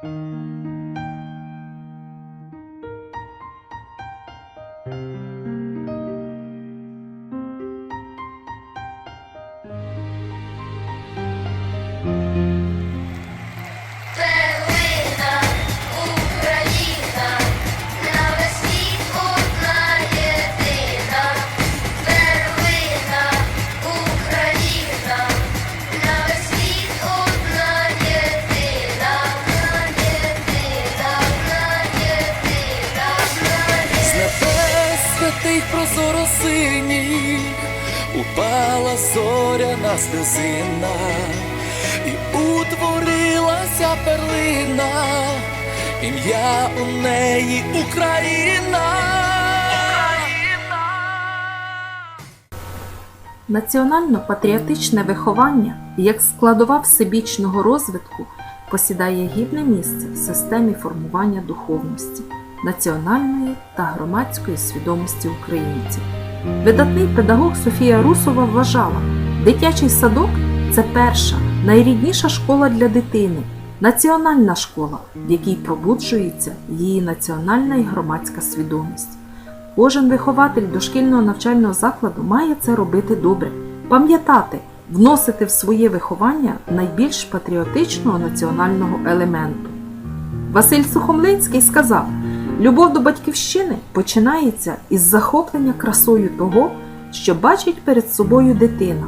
Перлина, святих прозоро синіх. Упала зоряна сльозина, і утворилася перлина, ім'я у неї Україна. Національно-патріотичне виховання як складова всебічного розвитку посідає гідне місце в системі формування духовності, національної та громадської свідомості українців. Видатний педагог Софія Русова вважала, дитячий садок це перша, найрідніша школа для дитини, національна школа, в якій пробуджується її національна і громадська свідомість. Кожен вихователь дошкільного навчального закладу має це робити добре, пам'ятати, вносити в своє виховання найбільш патріотичного національного елементу. Василь Сухомлинський сказав: любов до батьківщини починається із захоплення красою того, що бачить перед собою дитина,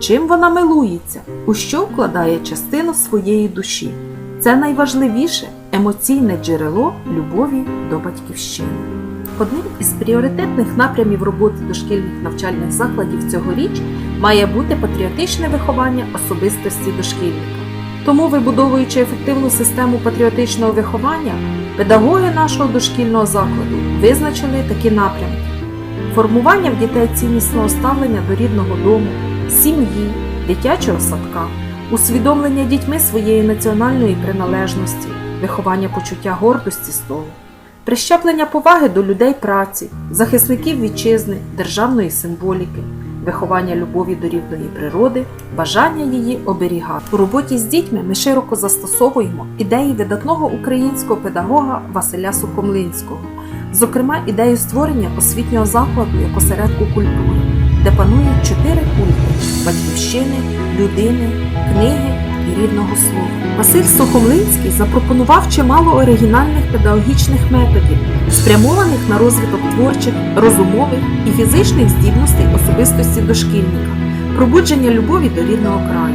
чим вона милується, у що вкладає частину своєї душі. Це найважливіше емоційне джерело любові до батьківщини. Одним із пріоритетних напрямів роботи дошкільних навчальних закладів цьогоріч має бути патріотичне виховання особистості дошкільника. Тому, вибудовуючи ефективну систему патріотичного виховання, педагоги нашого дошкільного закладу визначили такі напрямки: формування в дітей ціннісного ставлення до рідного дому, сім'ї, дитячого садка, усвідомлення дітьми своєї національної приналежності, виховання почуття гордості столу, прищеплення поваги до людей праці, захисників вітчизни, державної символіки, виховання любові до рівної природи, бажання її оберігати. У роботі з дітьми ми широко застосовуємо ідеї видатного українського педагога Василя Сухомлинського, зокрема ідею створення освітнього закладу як осередку культури, де панують чотири культи батьківщини, людини, книги рідного слова. Василь Сухомлинський запропонував чимало оригінальних педагогічних методів, спрямованих на розвиток творчих, розумових і фізичних здібностей особистості дошкільника, пробудження любові до рідного краю.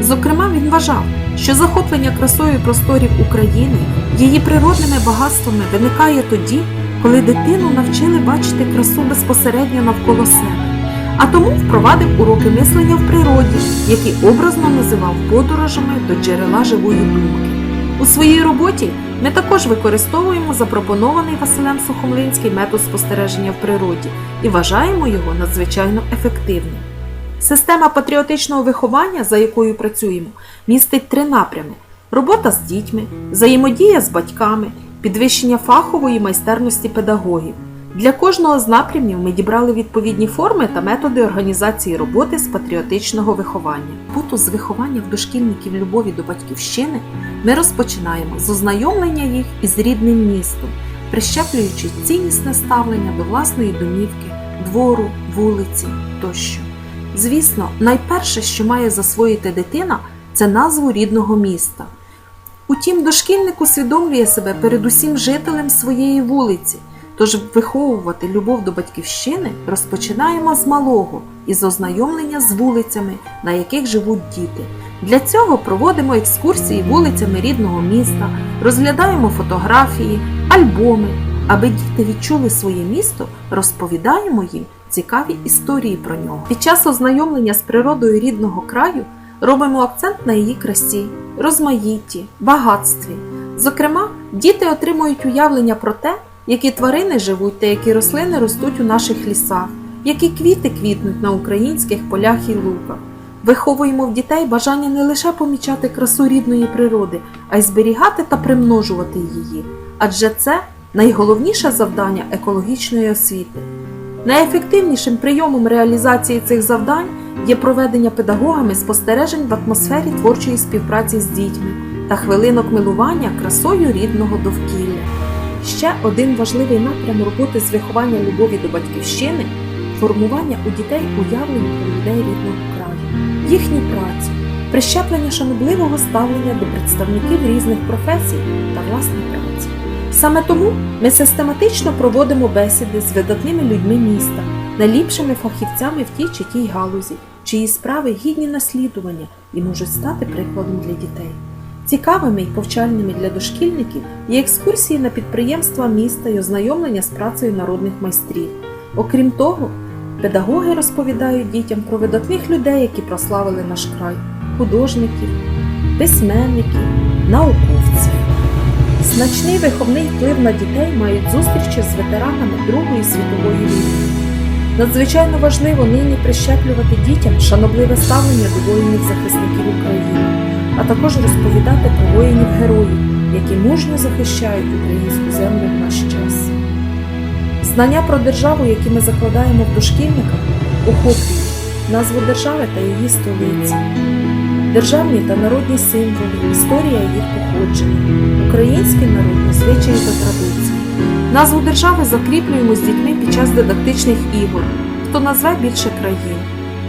Зокрема, він вважав, що захоплення красою просторів України, її природними багатствами виникає тоді, коли дитину навчили бачити красу безпосередньо навколо себе а тому впровадив уроки мислення в природі, які образно називав подорожами до джерела живої думки. У своїй роботі ми також використовуємо запропонований Василем Сухомлинський метод спостереження в природі і вважаємо його надзвичайно ефективним. Система патріотичного виховання, за якою працюємо, містить три напрями: робота з дітьми, взаємодія з батьками, підвищення фахової майстерності педагогів. Для кожного з напрямів ми дібрали відповідні форми та методи організації роботи з патріотичного виховання. Роботу з виховання в дошкільників любові до батьківщини ми розпочинаємо з ознайомлення їх із рідним містом, прищеплюючи ціннісне ставлення до власної домівки, двору, вулиці тощо. Звісно, найперше, що має засвоїти дитина, це назву рідного міста. Утім, дошкільник усвідомлює себе передусім жителем своєї вулиці. Тож виховувати любов до батьківщини розпочинаємо з малого із ознайомлення з вулицями, на яких живуть діти. Для цього проводимо екскурсії вулицями рідного міста, розглядаємо фотографії, альбоми. Аби діти відчули своє місто, розповідаємо їм цікаві історії про нього. Під час ознайомлення з природою рідного краю робимо акцент на її красі, розмаїтті, багатстві. Зокрема, діти отримують уявлення про те, які тварини живуть та які рослини ростуть у наших лісах, які квіти квітнуть на українських полях і луках. Виховуємо в дітей бажання не лише помічати красу рідної природи, а й зберігати та примножувати її, адже це найголовніше завдання екологічної освіти. Найефективнішим прийомом реалізації цих завдань є проведення педагогами спостережень в атмосфері творчої співпраці з дітьми, та хвилинок милування красою рідного довкілля. Ще один важливий напрям роботи з виховання любові до батьківщини формування у дітей уявлень про людей рідного краю, їхню працю, прищеплення шанобливого ставлення до представників різних професій та власне праці. Саме тому ми систематично проводимо бесіди з видатними людьми міста, найліпшими фахівцями в тій чи тій галузі, чиї справи гідні наслідування і можуть стати прикладом для дітей. Цікавими і повчальними для дошкільників є екскурсії на підприємства міста і ознайомлення з працею народних майстрів. Окрім того, педагоги розповідають дітям про видатних людей, які прославили наш край, художників, письменників, науковців. Значний виховний вплив на дітей мають зустрічі з ветеранами Другої світової війни. Надзвичайно важливо нині прищеплювати дітям шанобливе ставлення до воїнів-захисників України, а також розповідати про воїнів-героїв, які мужньо захищають українську землю в наш час. Знання про державу, які ми закладаємо в дошкільниках, охоплюють назву держави та її столиці, державні та народні символи, історія їх походження, українські народні звичаї та традиції. Назву держави закріплюємо з дітьми під час дидактичних ігор, хто назве більше країн,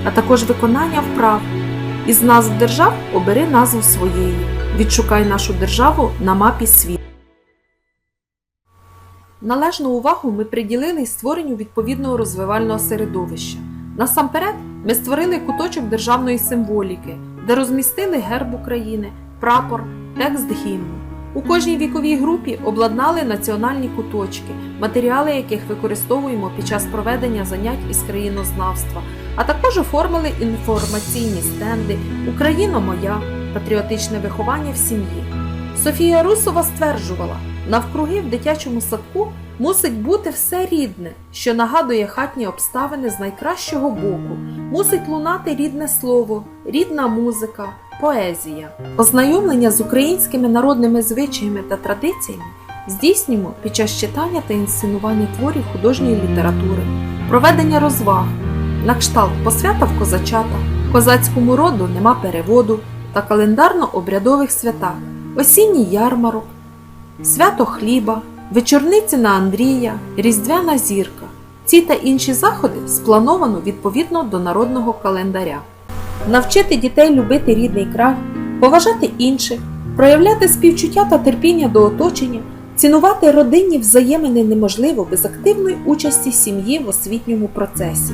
а також виконання вправ. Із назв держав обери назву своєї. Відшукай нашу державу на мапі світу. Належну увагу ми приділили й створенню відповідного розвивального середовища. Насамперед, ми створили куточок державної символіки, де розмістили герб України, прапор, текст гімну. У кожній віковій групі обладнали національні куточки, матеріали яких використовуємо під час проведення занять із країнознавства, а також оформили інформаційні стенди Україна моя, патріотичне виховання в сім'ї. Софія Русова стверджувала, навкруги в дитячому садку мусить бути все рідне, що нагадує хатні обставини з найкращого боку, мусить лунати рідне слово, рідна музика, поезія. Ознайомлення з українськими народними звичаями та традиціями здійснюємо під час читання та інсценування творів художньої літератури, проведення розваг, на кшталт посвята в козачата, козацькому роду нема переводу та календарно-обрядових святах, осінній ярмарок, свято хліба, вечорниці на Андрія, Різдвяна зірка. Ці та інші заходи сплановано відповідно до народного календаря. Навчити дітей любити рідний край, поважати інших, проявляти співчуття та терпіння до оточення, цінувати родинні взаємини неможливо без активної участі сім'ї в освітньому процесі.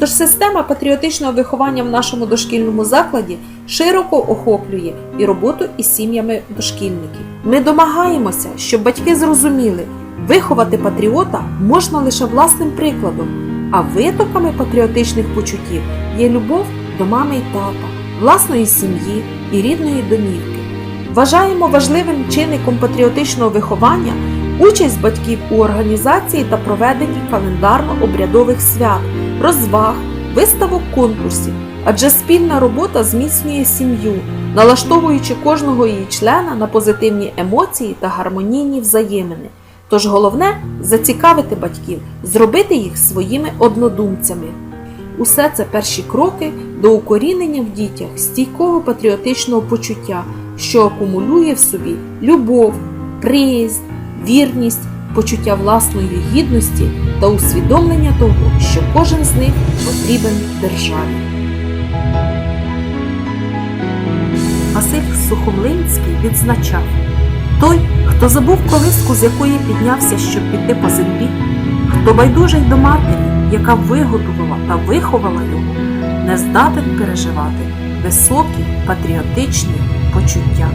Тож система патріотичного виховання в нашому дошкільному закладі широко охоплює і роботу із сім'ями дошкільників. Ми домагаємося, щоб батьки зрозуміли, виховати патріота можна лише власним прикладом, а витоками патріотичних почуттів є любов до мами й тата, власної сім'ї і рідної домівки. Вважаємо важливим чинником патріотичного виховання участь батьків у організації та проведенні календарно-обрядових свят, розваг, виставок конкурсів, адже спільна робота зміцнює сім'ю, налаштовуючи кожного її члена на позитивні емоції та гармонійні взаємини. Тож головне зацікавити батьків, зробити їх своїми однодумцями. Усе це перші кроки до укорінення в дітях стійкого патріотичного почуття, що акумулює в собі любов, приязнь, вірність, почуття власної гідності та усвідомлення того, що кожен з них потрібен державі. Василь Сухомлинський відзначав той, хто забув колиску, з якої піднявся, щоб піти по землі, хто байдужий до матері, яка виготовила та виховала його, не здатен переживати високі патріотичні почуття.